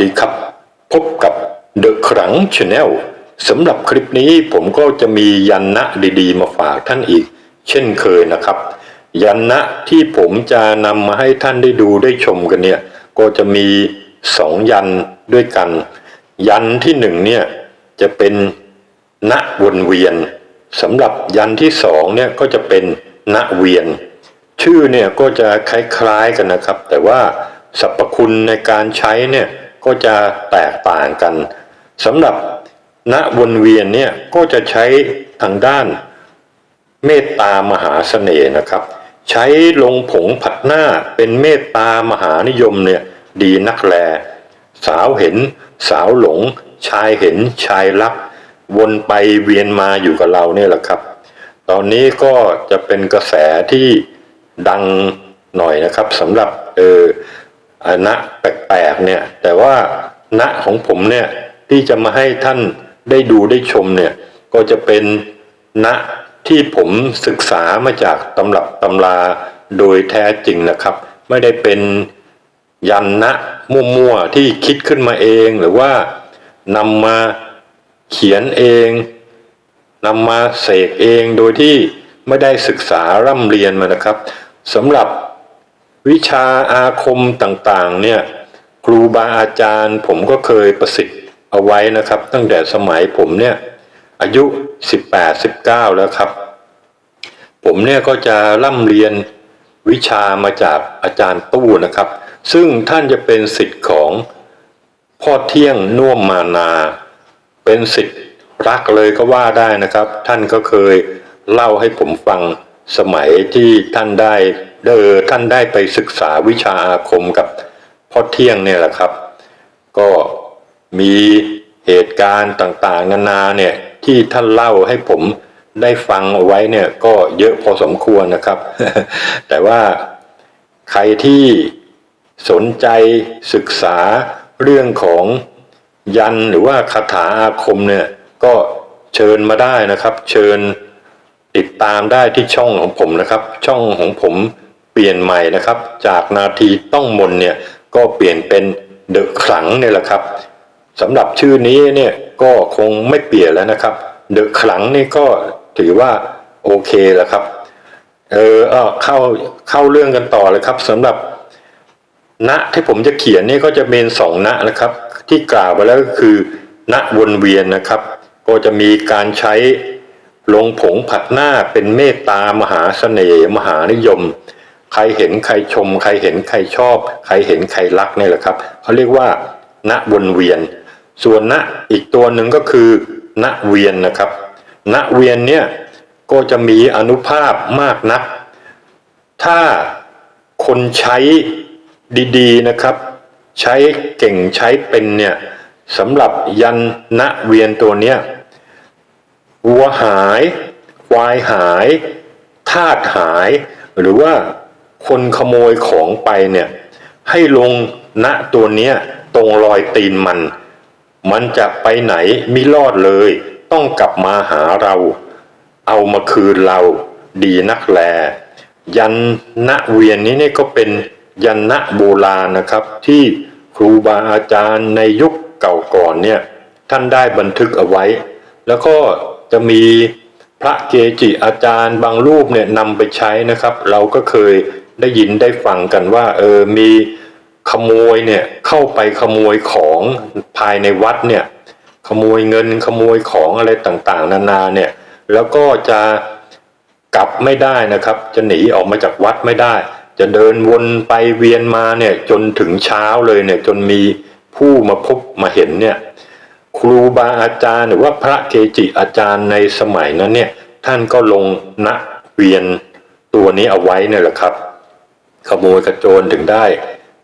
ดีครับ พบกับ The ครั้ง Channel สำหรับคลิปนี้ผมก็จะมียันนะดีๆ มาฝากท่านอีก เช่นเคยนะครับ ยันนะที่ผมจะนำมาให้ท่านได้ดูได้ชมกันเนี่ย ก็จะมีสองยันด้วยกัน ยันที่หนึ่งเนี่ยจะเป็นณวนเวียนสำหรับยันที่สองเนี่ยก็จะเป็นณเวียน ชื่อเนี่ยก็จะคล้ายๆกันนะครับ แต่ว่าสรรพคุณในการใช้เนี่ย ก็จะแตกต่างกันสำหรับณวนเวียนเนี่ยก็จะใช้ทางด้านเมตตามหาเสน่ห์นะครับ ใช้ลงผงผัดหน้าเป็นเมตตามหานิยมเนี่ยดีนักแล สาวเห็น สาวหลง ชายเห็นชายรัก วนไปเวียนมาอยู่กับเราเนี่ยแหละครับ ตอนนี้ก็จะเป็นกระแสที่ดังหน่อยนะครับสำหรับเออ ณแปลกๆเนี่ยแต่ว่าณของผมเนี่ยที่จะมาให้ท่านได้ดูได้ชมเนี่ยก็จะเป็นณที่ผมศึกษามาจากตำรับตำราโดยแท้จริงนะครับ ไม่ได้เป็นยันนะมั่วๆที่คิดขึ้นมาเองหรือว่านำมาเขียนเองนำมาเสกเองโดยที่ไม่ได้ศึกษาร่ำเรียนมานะครับสำหรับ วิชาอาคมต่างๆ เนี่ยครูบาอาจารย์ ผมก็เคยประสิทธิ์เอาไว้นะครับ ตั้งแต่สมัยผมเนี่ยอายุ 18-19 แล้วครับ ผมเนี่ยก็จะร่ำเรียนวิชามาจากอาจารย์ตู้นะครับ ซึ่งท่านจะเป็นสิทธิ์ของพ่อเที่ยงน่วมมานา เป็นสิทธิ์รักเลยก็ว่าได้นะครับ ท่านก็เคยเล่าให้ผมฟังสมัยที่ท่านได้ เดอท่านได้ไปศึกษาวิชาอาคมกับพ่อเที่ยงเนี่ยแหละครับ ก็มีเหตุการณ์ต่างๆ นานาเนี่ยที่ท่านเล่าให้ผมได้ฟังเอาไว้เนี่ยก็เยอะพอสมควรนะครับ แต่ว่าใครที่สนใจศึกษาเรื่องของยันหรือว่าคาถาอาคมเนี่ยก็เชิญมาได้นะครับ เชิญติดตามได้ที่ช่องของผมนะครับ ช่องของผม เปลี่ยนใหม่นะครับ จากนาทีต้องมนเนี่ยก็เปลี่ยนเป็นเดอะขลังเนี่ยแหละครับสำหรับชื่อนี้เนี่ยก็คงไม่เปลี่ยนแล้วนะครับเดอะขลังนี่ก็ถือว่าโอเคแล้วครับ เออเออเข้าเข้าเรื่องกันต่อเลยครับสำหรับณที่ผมจะเขียนนี่ก็จะเป็นสองณนะครับ ที่กล่าวไปแล้วก็คือณวนเวียนนะครับ ก็จะมีการใช้ลงผงผัดหน้าเป็นเมตตามหาเสน่ห์มหานิยม ใครเห็นใครชม ใครเห็นใครชอบ ใครเห็นใครรักนี่แหละครับเขาเรียกว่า ณวนเวียน ส่วนณอีกตัวหนึ่งก็คือ ณเวียนนะครับ ณเวียนเนี่ยก็จะมีอนุภาพมากนัก ถ้าคนใช้ดีๆนะครับ ใช้เก่งใช้เป็นเนี่ยสำหรับยันณเวียนตัวเนี้ยวัวหาย ควายหาย ทาสหาย หรือว่า คนขโมยของไปเนี่ย ให้ลงณตัวเนี้ยตรงรอยตีนมัน มันจะไปไหนม่รอดเลย ต้องกลับมาหาเรา เอามาคืนเรา ดีนักแล ยันณเวียนนี้เนี่ยก็เป็นยันณโบราณนะครับ ที่ครูบาอาจารย์ในยุคเก่าก่อนเนี่ย ท่านได้บันทึกเอาไว้ แล้วก็จะมีพระเกจิอาจารย์บางรูปเนี่ยนำไปใช้นะครับ เราก็เคย ได้ยินได้ฟังกันว่า เออมีขโมยเนี่ยเข้าไปขโมยของภายในวัดเนี่ยขโมยเงินขโมยของอะไรต่างๆ นานาเนี่ย แล้วก็จะกลับไม่ได้นะครับ จะหนีออกมาจากวัดไม่ได้ จะเดินวนไปเวียนมาเนี่ยจนถึงเช้าเลยเนี่ยจนมีผู้มาพบมาเห็นเนี่ยครูบาอาจารย์หรือว่าพระเกจิอาจารย์ในสมัยนั้นเนี่ยท่านก็ลงณเวียนตัวนี้เอาไว้เนี่ยแหละครับ ขโมยกระโจนถึงได้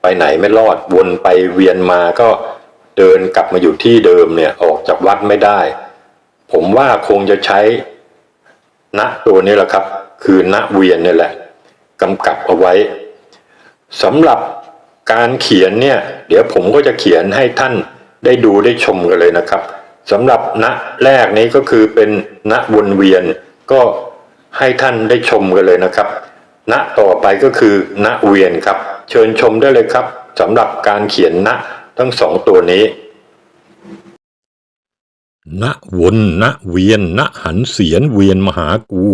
ไปไหนไม่รอดวนไปเวียนมาก็เดินกลับมาอยู่ที่เดิมเนี่ยออกจากวัดไม่ได้ ผมว่าคงจะใช้ณตัวนี้แหละครับ คือณเวียนเนี่ยแหละกำกับเอาไว้สำหรับการเขียนเนี่ยเดี๋ยวผมก็จะเขียนให้ท่านได้ดูได้ชมกันเลยนะครับสำหรับณแรกนี้ก็คือเป็นณวนเวียน ก็ให้ท่านได้ชมกันเลยนะครับ ณต่อไปก็คือณเวียนครับ เชิญชมได้เลยครับสำหรับการเขียนณทั้งสองตัวนี้ณวนณเวียนณหันเสียนเวียนมหากู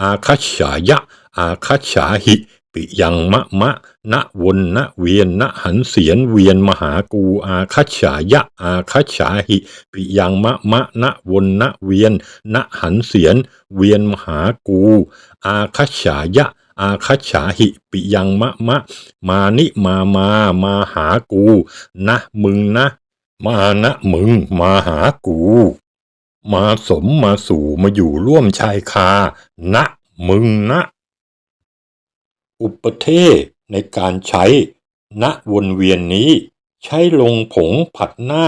อาคัจฉายะ อาคัจฉาหิ ปิยังมะมะณวนณเวียนณหันเสียนเวียนมหากู อาคัจฉายะ อาคัจฉาหิ ปิยังมะมะณวนณเวียนณหันเสียน เวียนมหากู อาคัจฉายะ อาคฉาหิปิยังมะมะ มานิมามามาหากู นะมึงนะ มานะมึง มาหากู มาสมมาสู่มาอยู่ร่วมชายคา นะมึงนะ อุปเทในการใช้ ณวนเวียนนี้ ใช้ลงผงผัดหน้า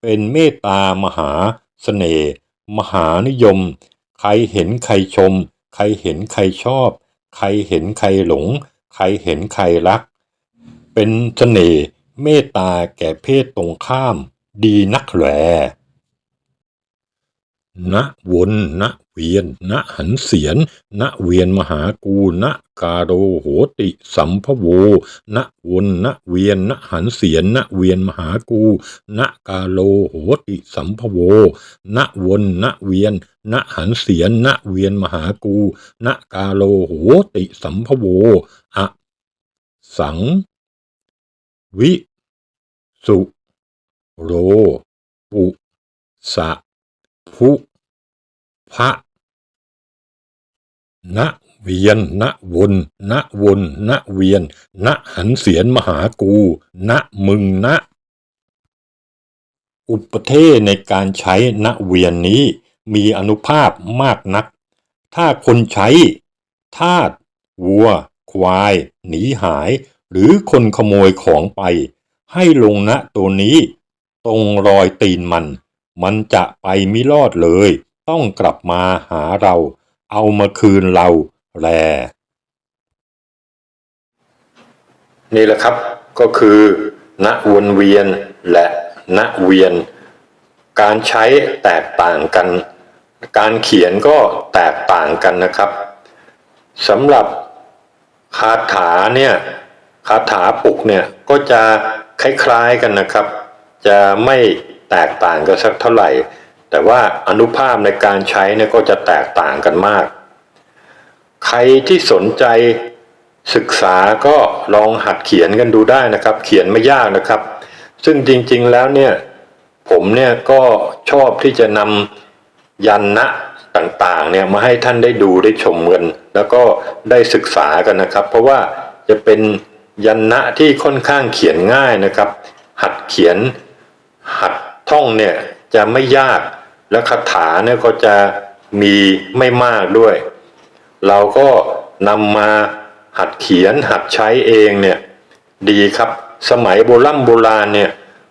เป็นเมตตามหาเสน่ห์มหานิยม ใครเห็นใครชม ใครเห็นใครชอบ ใครเห็นใครหลง ใครเห็นใครรัก เป็นเสน่ห์เมตตาแก่เพศตรงข้าม ดีนักแหลณวนณ เวียน ณหันเสียน ณเวียนมหากูณกาโรโหติสัมภโว ณวนณเวียน ณหันเสียน ณเวียนมหากู ณกาโลโหติสัมภโว ณวนณเวียน ณหันเสียน ณเวียนมหากู ณกาโลโหติสัมภโว อะ สัง วิ สุ โร ปุ สะ ภุพระ ณเวียน ณวนณวนณเวียน ณหันเสียนมหากู ณมึงณอุปเทศในการใช้ณเวียนนี้มีอนุภาพมากนัก ถ้าคนใช้ทาสวัว ควาย หนีหาย หรือคนขโมยของไป ให้ลงณตัวนี้ ตรงรอยตีนมัน มันจะไปไม่รอดเลย ต้องกลับมาหาเรา เอามาคืนเราแล นี่แหละครับก็คือณวนเวียนและณเวียน การใช้แตกต่างกัน การเขียนก็แตกต่างกันนะครับสำหรับคาถาเนี่ยคาถาปลุกเนี่ยก็จะคล้ายๆกันนะครับ จะไม่แตกต่างกันสักเท่าไหร่ แต่ว่าอนุภาพในการใช้เนี่ยก็จะแตกต่างกันมาก ใครที่สนใจศึกษาก็ลองหัดเขียนกันดูได้นะครับ เขียนไม่ยากนะครับ ซึ่งจริงๆแล้วเนี่ยผมเนี่ยก็ชอบที่จะนำยันนะต่างๆเนี่ยมาให้ท่านได้ดูได้ชมกันแล้วก็ได้ศึกษากันนะครับ เพราะว่าจะเป็นยันนะที่ค่อนข้างเขียนง่ายนะครับ หัดเขียนหัดท่องเนี่ยจะไม่ยาก และคาถาเนี่ยก็จะมีไม่มากด้วย เราก็นำมาหัดเขียนหัดใช้เองเนี่ยดีครับ สมัยโบรโบราณเนี่ย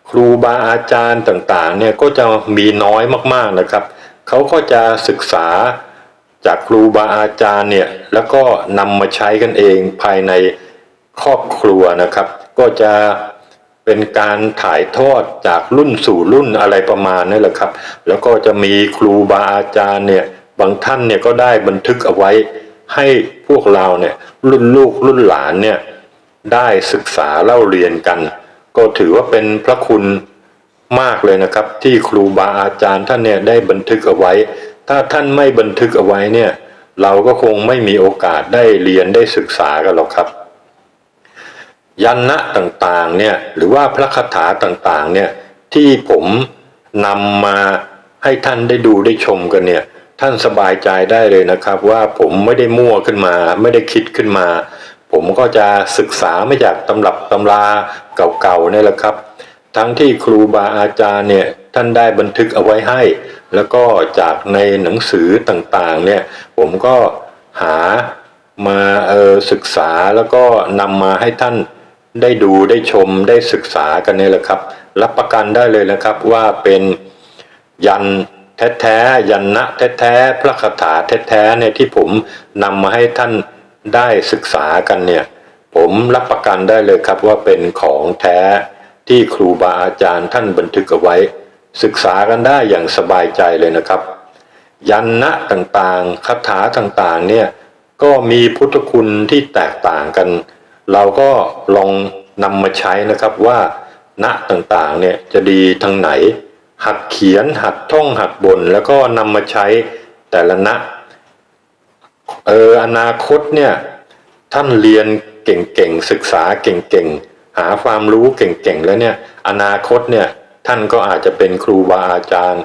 ครูบาอาจารย์ต่างๆเนี่ยก็จะมีน้อยมากๆนะครับ เขาก็จะศึกษาจากครูบาอาจารย์เนี่ยแล้วก็นำมาใช้กันเองภายในครอบครัวนะครับ ก็จะ เป็นการถ่ายทอดจากรุ่นสู่รุ่นอะไรประมาณนั่แหละครับ แล้วก็จะมีครูบาอาจารย์เนี่ยบางท่านเนี่ยก็ได้บันทึกเอาไว้ให้พวกเราเนี่ยรุ่นลูกรุ่นหลานเนี่ยได้ศึกษาเล่าเรียนกัน ก็ถือว่าเป็นพระคุณมากเลยนะครับ ที่ครูบาอาจารย์ท่านเนี่ยได้บันทึกเอาไว้ ถ้าท่านไม่บันทึกเอาไว้เนี่ยเราก็คงไม่มีโอกาสได้เรียนได้ศึกษากันหรอกครับ ยันนะต่างๆเนี่ยหรือว่าพระคาถาต่างๆเนี่ยที่ผมนำมาให้ท่านได้ดูได้ชมกันเนี่ยท่านสบายใจได้เลยนะครับ ว่าผมไม่ได้มั่วขึ้นมา ไม่ได้คิดขึ้นมา ผมก็จะศึกษามาจากตำรับตำราเก่าๆนี่แหละครับ ทั้งที่ครูบาอาจารย์เนี่ยท่านได้บันทึกเอาไว้ให้ แล้วก็จากในหนังสือต่างๆเนี่ยผมก็หามาออศึกษาแล้วก็นำมาให้ท่าน ได้ดูได้ชมได้ศึกษากันเนี่ยแหละครับ รับประกันได้เลยนะครับว่าเป็นยันแท้ๆยันนะแท้ๆพระคาถาแท้ๆเนี่ยที่ผมนำมาให้ท่านได้ศึกษากันเนี่ย ผมรับประกันได้เลยครับว่าเป็นของแท้ที่ครูบาอาจารย์ท่านบันทึกเอาไว้ ศึกษากันได้อย่างสบายใจเลยนะครับ ยันนะต่างๆคาถาต่างๆเนี่ยก็มีพุทธคุณที่แตกต่างกัน เราก็ลองนำมาใช้นะครับว่าณต่างๆเนี่ยจะดีทางไหน หัดเขียนหัดท่องหัดบน แล้วก็นำมาใช้แต่ละณเอออนาคตเนี่ยท่านเรียนเก่งๆศึกษาเก่งๆหาความรู้เก่งๆแล้วเนี่ยอนาคตเนี่ยท่านก็อาจจะเป็นครูบาอาจารย์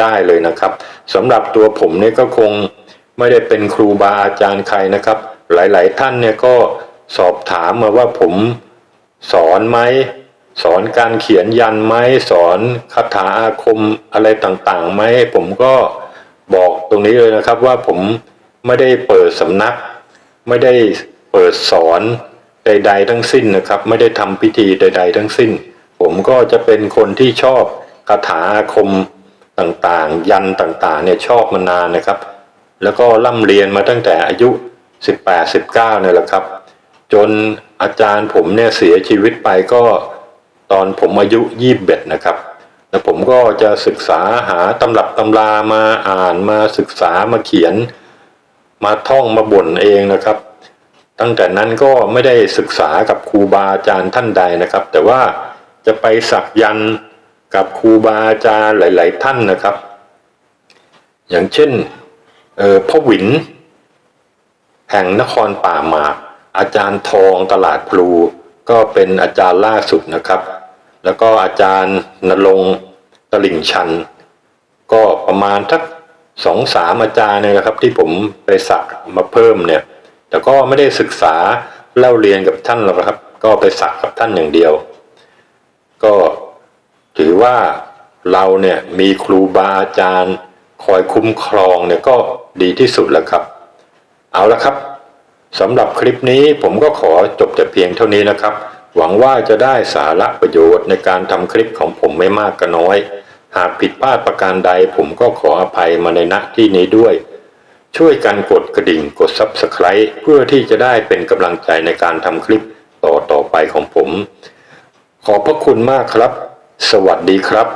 ได้เลยนะครับสำหรับตัวผมเนี่ยก็คงไม่ได้เป็นครูบาอาจารย์ใครนะครับ หลายๆท่านเนี่ยก็ สอบถามมาว่าผมสอนไหมสอนการเขียนยันไหมสอนคาถาอาคมอะไรต่างๆไหมผมก็บอกตรงนี้เลยนะครับว่าผมไม่ได้เปิดสำนัก ไม่ได้เปิดสอนใด ๆ ทั้งสิ้นนะครับ ไม่ได้ทำพิธีใด ๆ ทั้งสิ้น ผมก็จะเป็นคนที่ชอบคาถาอาคมต่างๆ ยันต่างๆเนี่ยชอบมานานนะครับ แล้วก็ร่ำเรียนมาตั้งแต่อายุ 18-19เนี่ยแหละครับ จนอาจารย์ผมเนี่ยเสียชีวิตไปก็ตอนผมอายุ21นะครับแล้วผมก็จะศึกษาหาตำรับตำรามาอ่านมาศึกษามาเขียน มาท่องมาบ่นเองนะครับ ตั้งแต่นั้นก็ไม่ได้ศึกษากับครูบาอาจารย์ท่านใดนะครับ แต่ว่าจะไปสักยันกับครูบาอาจารย์หลาย ๆ ท่านนะครับ อย่างเช่นออพ่อหวินแห่งนครป่าหมาก อาจารย์ทองตลาดพลู ก็เป็นอาจารย์ล่าสุดนะครับ แล้วก็อาจารย์นรงตลิ่งชัน ก็ประมาณทักสองสามอาจารย์เนี่ยนะครับที่ผมไปสักมาเพิ่มเนี่ย แต่ก็ไม่ได้ศึกษาเล่าเรียนกับท่านหรอกครับ ก็ไปสักกับท่านอย่างเดียว ก็ถือว่าเราเนี่ยมีครูบาอาจารย์ คอยคุ้มครองเนี่ยก็ดีที่สุดแล้วครับ เอาละครับ สำหรับคลิปนี้ผมก็ขอจบแต่เพียงเท่านี้นะครับ หวังว่าจะได้สาระประโยชน์ในการทำคลิปของผมไม่มากก็น้อย หากผิดพลาดประการใดผมก็ขออภัยมาในณที่นี้ด้วย ช่วยกันกดกระดิ่งกด Subscribe เพื่อที่จะได้เป็นกำลังใจในการทำคลิปต่อต่อไปของผม ขอบพระคุณมากครับ สวัสดีครับ